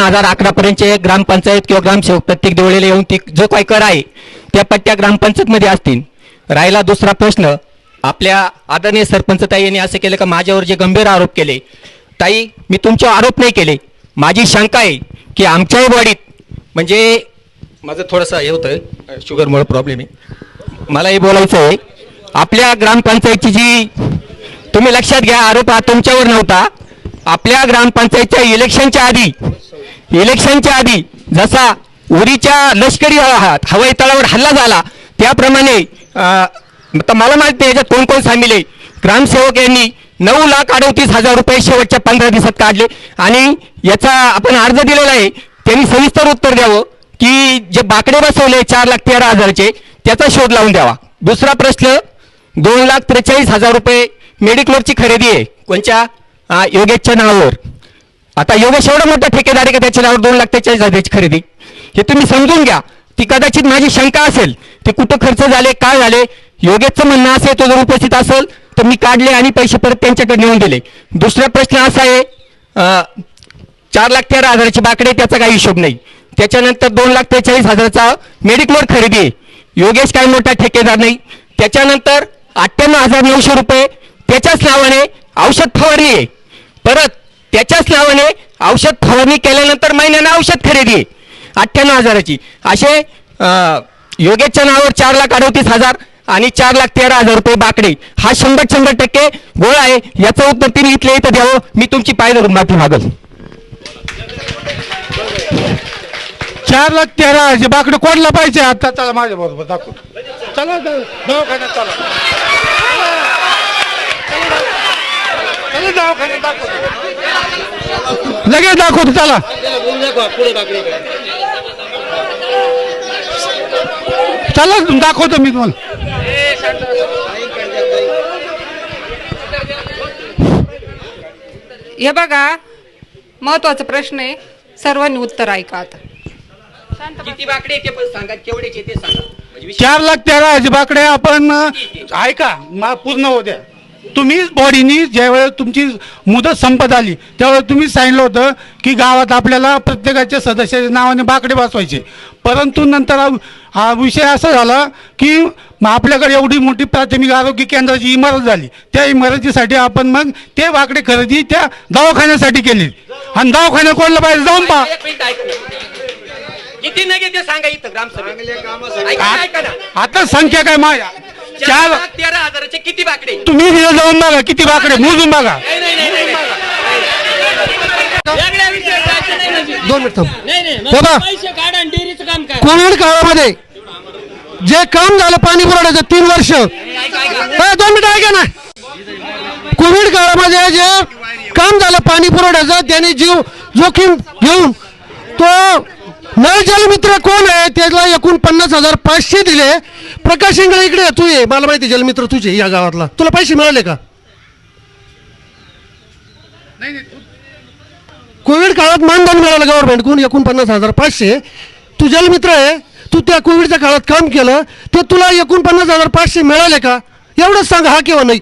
हजार अकरा पर्यंतचे ग्रामपंचायत किंवा ग्रामसेवक प्रत्येक देवळेला येऊन ती जो काही कर आहे त्या पट्ट्या ग्रामपंचायतमध्ये असतील. राहिला दुसरा प्रश्न आपल्या आदरणीय सरपंच ताई यांनी असं केलं का माझ्यावर जे गंभीर आरोप केले ताई मी तुमच्यावर आरोप नाही केले. माझी शंका आहे की आमच्याही बॉडीत म्हणजे माझं थोडंसं हे होतं शुगरमुळे प्रॉब्लेम आहे. मला हे बोलायचं आहे आपल्या ग्रामपंचायतची जी तुम्ही लक्षात घ्या आरोप हा तुमच्यावर नव्हता. आपल्या ग्रामपंचायतच्या इलेक्शनच्या आधी इलेक्शनच्या आधी जसा उरीच्या लष्करी हवा- हवाई तळावर हल्ला झाला त्याप्रमाणे तर मला माहिती आहे याच्यात कोण कोण सामील आहे. ग्रामसेवक यांनी नऊ लाख अडतीस हजार रुपये शेवटच्या पंधरा दिवसात काढले. आणि याचा आपण अर्ज दिलेला आहे त्यांनी सविस्तर उत्तर द्यावं की जे बाकडे बसवले चार लाख तेरा हजारचे त्याचा शोध लावून द्यावा. दुसरा प्रश्न दोन लाख त्रेचाळीस हजार रुपये मेडिक्लोरची खरेदी आहे. कोणच्या? योगेशच्या नावावर. आता योगेश एवढं मोठा ठेकेदार आहे का त्याच्या नावावर दोन लाख त्याच्या हजाराची खरेदी? हे तुम्ही समजून घ्या. ती कदाचित माझी शंका असेल. ते कुठं खर्च झाले काय झाले? योगेशचं म्हणणं असेल तो जर उपस्थित असेल तर मी काढले आणि पैसे परत त्यांच्याकडे नेऊन दिले. दुसरा प्रश्न असा आहे चार लाख तेरा हजाराची बाकडे त्याचा काही हिशोब नाही. त्याच्यानंतर दोन लाख त्रेचाळीस हजाराचा मेडिक्लोर खरेदी आहे. योगेश काही मोठा ठेकेदार नाही. त्याच्यानंतर अठ्ठ्याण्णव हजार नऊशे रुपये त्याच्याच नावाने औषध फवारणी आहे. परत त्याच्याच नावाने औषध फवारणी केल्यानंतर महिन्यानं औषध खरेदी. अठ्ठ्याण्णव हजाराची. असे योगेशच्या नावावर चार लाख अडतीस हजार आणि चार लाख तेरा हजार रुपये बाकडे. हा शंभर शंभर टक्के गोळ आहे. याचं उत्तर तिने इथले इथं द्यावं. मी तुमची पाय धरून माफी मागल. चार लाख तेरा हजार. बाकडे कोणला पाहिजे? आता चला माझ्या बरोबर दाखव चला दवाखान्यात चला. चला दवाखान्यात दाखव लगेच दाखवतो चला. चला दाखवतो मी तुम्हाला. हे बघा महत्त्वाचा प्रश्न आहे. सर्वांनी उत्तर ऐका आता. किती बाकडे ते पण सांगा केवढेचे ते सांगा. म्हणजे विषय- चार लाख तेरा हजार बाकडे आपण ऐका मा पूर्ण होऊ द्या. तुम्ही बॉडीनी ज्यावेळेस तुमची मुदत संपत आली त्यावेळेस तुम्ही सांगितलं होतं की गावात आपल्याला प्रत्येकाच्या सदस्याच्या नावाने बाकडे बसवायचे. परंतु नंतर हा- विषय असा झाला की आपल्याकडे एवढी मोठी प्राथमिक आरोग्य केंद्राची इमारत झाली. त्या इमारतीसाठी आपण मग ते बाकडे खरेदी त्या दवाखान्यासाठी केली. आणि दवाखान्यात कोणला पाहिजे जाऊन पहा. एक मिनिट ऐका ना. किती नगे ते सांगा इथं ना. आता संख्या काय माझ्या चार तेरा हजाराचे किती बाकडे तुम्ही तिथे जाऊन बघा किती बाकडे मोजून बघा नाही, नाही, नाही, नाही, नाही. वेगळ्या विषयाचा नाही म्हणजे. दोन मिनिट थांब. नाही नाही मग बाबा. पैसे काढा आणि डेअरीचं काम काय कोविड काळामध्ये जे काम झालं पाणी पुरवठ्याचं तीन वर्ष ए, दोन मिनिटं ऐका ना कोविड काळामध्ये जे काम झालं पाणी पुरवठ्याचं त्याने जीव जोखीम घेऊन तो नळ जलमित्र कोण आहे? त्याला एकूण पन्नास हजार पाचशे दिले. प्रकाश इंगळे इकडे तू ये. मला माहिती आहे, जलमित्र तुझे या गावातला. तुला पैसे मिळाले का? कोविड काळात मानधन मिळालं गव्हर्नमेंटकडून एकूण पन्नास हजार पाचशे. तू जलमित्र आहे. तू त्या कोविडच्या काळात काम केलं. ते तुला एकूण पन्नास हजार पाचशे मिळाले का? एवढंच सांग हा किंवा नाही.